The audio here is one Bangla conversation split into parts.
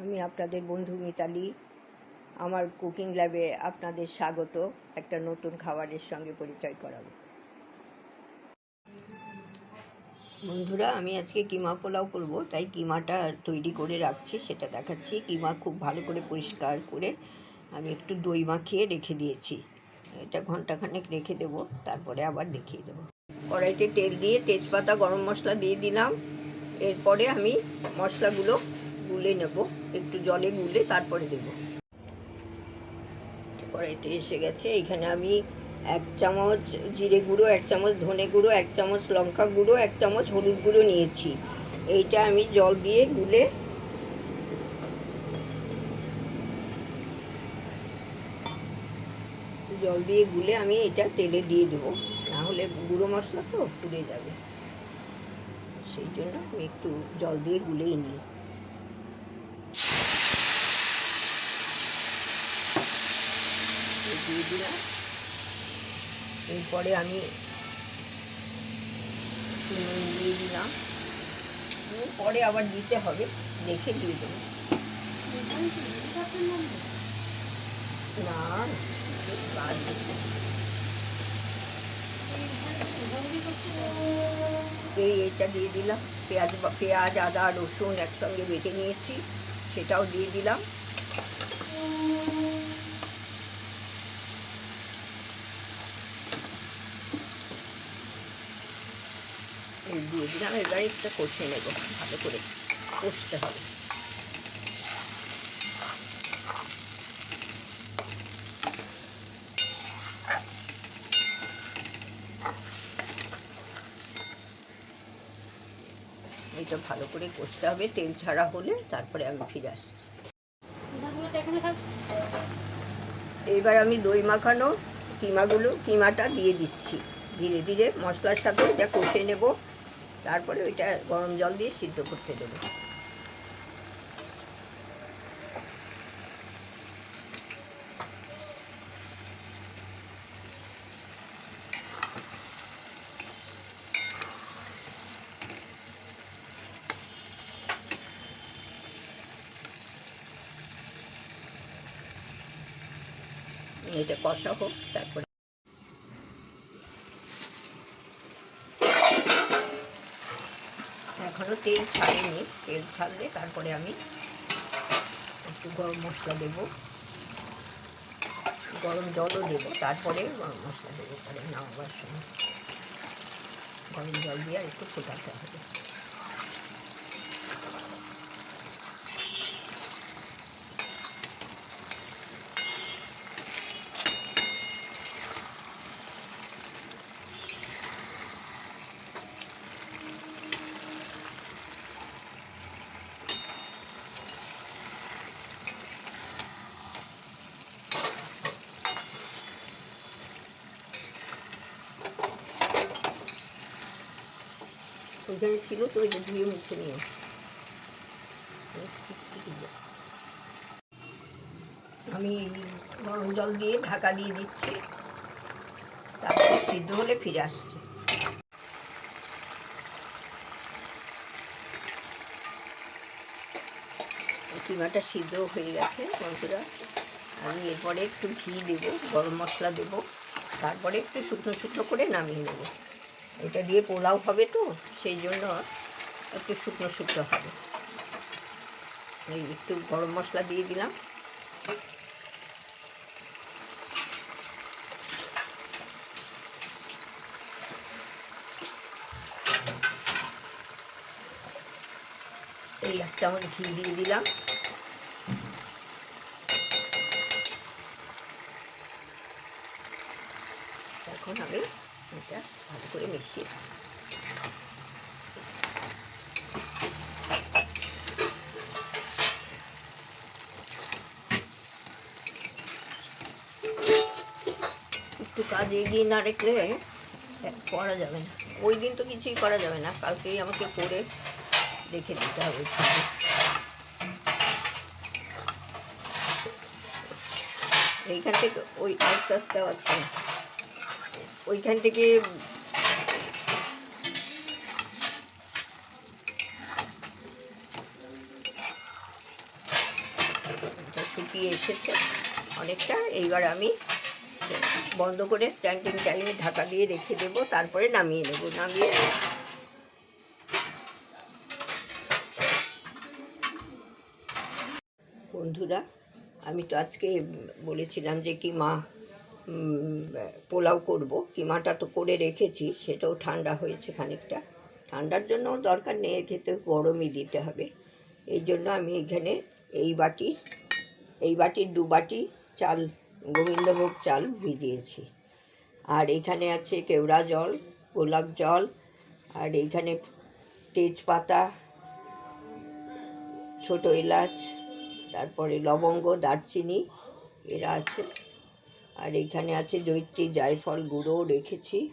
আমি আপনাদের বন্ধু মিতালি। আমার কুকিং ল্যাবে আপনাদের স্বাগত। একটা নতুন খাবারের সঙ্গে পরিচয় করাবো। বন্ধুরা, আমি আজকে কিমা পোলাও করব, তাই কিমাটা তৈরি করে রাখছি, সেটা দেখাচ্ছি। কিমা খুব ভালো করে পরিষ্কার করে আমি একটু দই মাখিয়ে রেখে দিয়েছি। এটা ঘন্টাখানেক রেখে দেব, তারপরে আবার দেখিয়ে দেবো। কড়াইতে তেল দিয়ে তেজপাতা, গরম মশলা দিয়ে দিলাম। এরপরে আমি মশলাগুলো গুলে নেব, একটু জলে গুলে তারপরে দেব। কড়াইতে এসে গেছে, এখানে আমি এক চামচ জিরে গুঁড়ো, এক চামচ ধনে গুঁড়ো, এক চামচ লঙ্কা গুঁড়ো, এক চামচ হলুদ গুঁড়ো নিয়েছি। এইটা আমি জল দিয়ে গুলে জল দিয়ে গুলে আমি এটা তেলে দিয়ে দেবো। না হলে গুঁড়ো মশলা তো পুড়ে যাবে। সেই জন্য আমি একটু জল দিয়ে গুলেই নিই। দিয়ে দিলাম। এরপরে আমি নুন দিয়ে দিলাম। নুন পরে আবার দিতে হবে, দেখে দিয়ে দেবো। না এই এটা দিয়ে দিলাম? পেঁয়াজ পেঁয়াজ, আদা, রসুন একসঙ্গে বেটে নিয়েছি, সেটাও দিয়ে দিলাম। দিয়ে দিলাম এবার একটু কষে নেব। ভালো করে কষতে হবে। এটা ভালো করে কষতে হবে। তেল ছাড়া হলে তারপরে আমি ফিরে আসছি। এবার আমি দই মাখানো কিমাগুলো, কিমাটা দিয়ে দিচ্ছি। ধীরে ধীরে মশলার সাথে এটা কষে নেব। তারপরে ওইটা গরম জল দিয়ে সিদ্ধ করতে দেবো। এটা কষা হোক তারপরে এখনও তেল ছাড়িনি, তেল ছাড়লে তারপরে আমি একটু গরম মশলা দেবো। গরম জলও দেবো, তারপরে গরম মশলা দেবো পরে নামাবার সময়। গরম জল দিয়ে আর একটু ফোটাতে হবে। ওইখানে ছিল তো ওইটা ধুয়ে মুছে নিয়ে আমি গরম জল দিয়ে ঢাকা দিয়ে দিচ্ছি। তারপরে সিদ্ধ হলে ফিরে আসছে। কিমাটা সিদ্ধ হয়ে গেছে বন্ধুরা আমি এরপরে একটু ঘি দেবো, গরম মশলা দেবো। তারপরে একটু শুকনো শুকনো করে নামিয়ে নেব। এটা দিয়ে পোলাও হবে তো, সেই জন্য একটু শুকনো শুকনো হবে। এই একটু গরম মশলা দিয়ে দিলাম। এই এক চামচ ঘি দিয়ে দিলাম এখন আমি এটা ভালো করে মিশিয়ে একটু কাজ এগিয়ে না রেখলে করা যাবে না। ওই দিন তো কিছুই করা যাবে না, কালকেই আমাকে করে রেখে দিতে হবে। এইখান থেকে ওই আস্তে আস্তে আস্তে ওইখান থেকে শুকিয়ে এসেছে অনেকটা, এইবার আমি বন্ধ করে স্ট্যান্ডিং টাইমে ঢাকা দিয়ে রেখে দেবো, তারপরে নামিয়ে নেব। নামিয়ে বন্ধুরা, আমি তো আজকে বলেছিলাম যে কিমা পোলাও করব। কিমাটা তো করে রেখেছি, সেটাও ঠান্ডা হয়েছে খানিকটা। ঠান্ডার জন্য দরকার নেই খেতে গরমই দিতে হবে। এই জন্য আমি এখানে এই বাটি, এই বাটির দু বাটি চাল গোবিন্দভোগ চাল ভিজিয়েছি। আর এখানে আছে কেওড়া জল, গোলাপ জল, আর এইখানে তেজপাতা, ছোট এলাচ, তারপরে লবঙ্গ, দারচিনি, এরা আছে। আর এইখানে আছে জৈত্রী জায়ফল গুঁড়োও রেখেছি।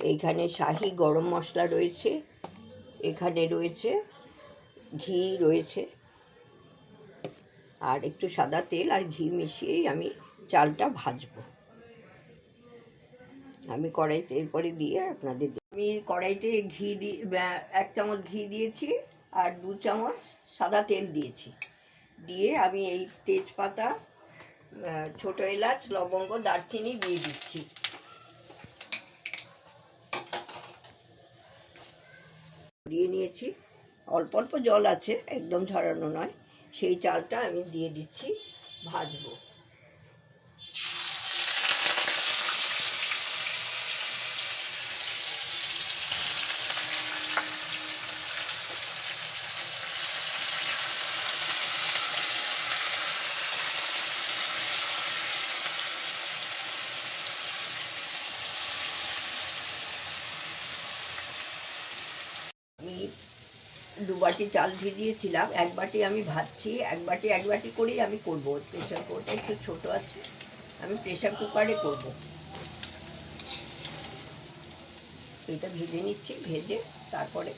এইখানে শাহি গরম মশলা রয়েছে, এখানে রয়েছে ঘি রয়েছে। আর একটু সাদা তেল আর ঘি মিশিয়েই আমি চালটা ভাজবো। আমি কড়াইতে এরপরে দিয়ে আপনাদের আমি কড়াইতে ঘি দিয়ে এক চামচ ঘি দিয়েছি আর দু চামচ সাদা তেল দিয়েছি। দিয়ে আমি এই তেজপাতা ছোট এলাচ, লবঙ্গ, দারচিনি দিয়ে দিচ্ছি। দিয়ে নিয়েছি। অল্প অল্প জল আছে, একদম ঝরানো নয়। সেই চালটা আমি দিয়ে দিচ্ছি, ভাজবো আমি দু বাটি চাল ভিজিয়েছিলাম, এক বাটি আমি ভাজছি, এক বাটি এক বাটি করেই আমি করব। প্রেশার কুকারটা একটু ছোট আছে, আমি প্রেশার কুকারে করব। এটা ভেজে নিচ্ছি, ভেজে তারপরে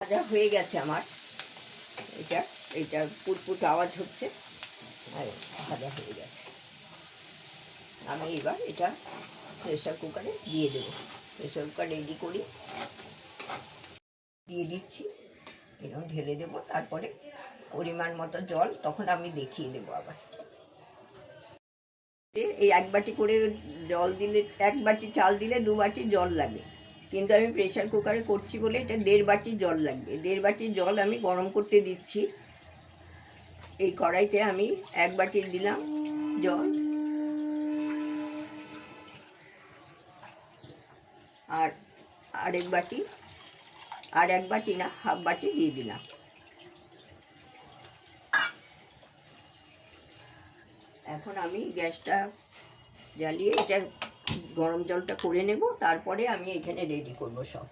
ভাজা হয়ে গেছে আমার। এটা এটা পুটপুট আওয়াজ হচ্ছে, আর ভাজা হয়ে গেছে। আমি এবার এটা প্রেশার কুকারে দিয়ে দেবো। প্রেশার কুকার রেডি করি। দিয়ে দিচ্ছি। এরকম ঢেলে দেবো। তারপরে পরিমাণ মতো জল তখন আমি দেখিয়ে দেবো আবার। এই এক বাটি করে জল দিলে, এক বাটি চাল দিলে দু বাটি জল লাগে। কিন্তু আমি প্রেশার কুকারে করছি বলে এটা দেড় বাটি জল লাগবে। দেড় বাটি জল আমি গরম করতে দিচ্ছি। এই কড়াইতে আমি এক বাটি দিলাম জল। আর আরেক বাটি, আর এক বাটি না, হাফ বাটি দিয়ে দিলাম। এখন আমি গ্যাসটা জ্বালিয়ে এটা গরম জলটা করে নেব, তারপরে আমি এখানে রেডি করব সব।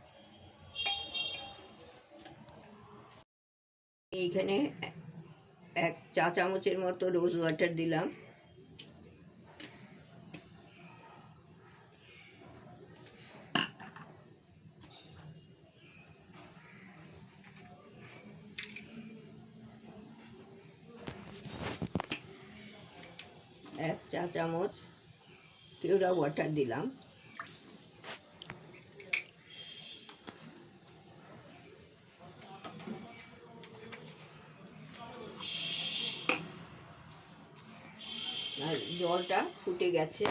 এইখানে এক চা চামচের মতো রোজ ওয়াটার দিলাম। এক চা চামচ কেওড়া ওয়াটার দিলাম। আর জলটা ফুটে গেছে।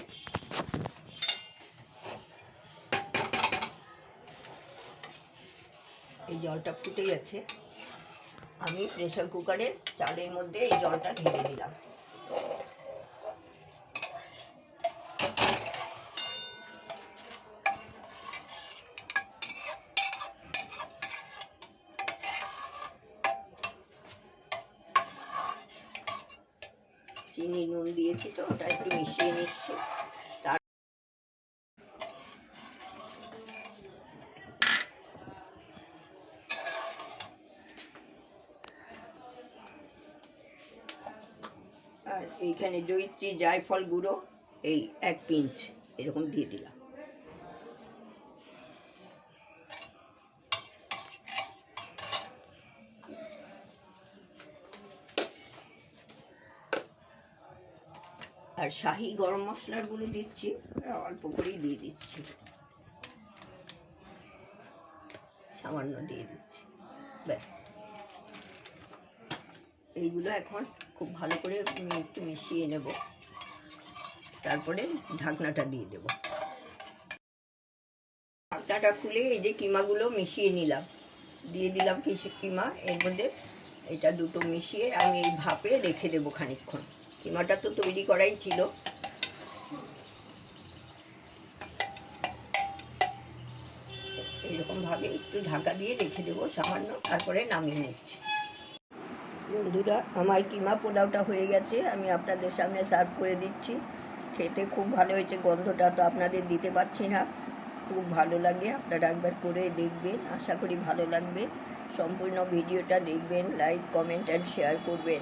এই জলটা ফুটে গেছে। আমি প্রেসার কুকারের চালের মধ্যে এই জলটা ঢেলে দিলাম। চিনি নুন দিয়েছি তো, ওটা একটু মিশিয়ে নিচ্ছি। আর এইখানে জৈত্রী জায়ফল গুঁড়ো, এই এক পিঞ্চ, এরকম দিয়ে দিলাম। আর শাহি গরম মশলার গুঁড়ো দিচ্ছি অল্প করেই দিয়ে দিচ্ছি। সামান্য দিয়ে দিচ্ছি, ব্যাস। এইগুলো এখন খুব ভালো করে একটু মিশিয়ে নেব। তারপরে ঢাকনাটা দিয়ে দেব। ঢাকনাটা খুলে এই যে কিমাগুলো মিশিয়ে নিলাম। দিয়ে দিলাম কিছু কিমা, এর মধ্যে এটা দুটো মিশিয়ে আমি এই ভাপে রেখে দেবো খানিকক্ষণ। কিমাটা তো তৈরি করাই ছিল। এইরকমভাবে একটু ঢাকা দিয়ে রেখে দেবো সামান্য, তারপরে নামিয়ে নিচ্ছি। বন্ধুরা, আমার কিমা পোলাওটা হয়ে গেছে, আমি আপনাদের সামনে সার্ভ করে দিচ্ছি। খেতে খুব ভালো হয়েছে, গন্ধটা তো আপনাদের দিতে পারছি না। খুব ভালো লাগে, আপনারা একবার করে দেখবেন, আশা করি ভালো লাগবে। সম্পূর্ণ ভিডিওটা দেখবেন লাইক কমেন্ট অ্যান্ড শেয়ার করবেন।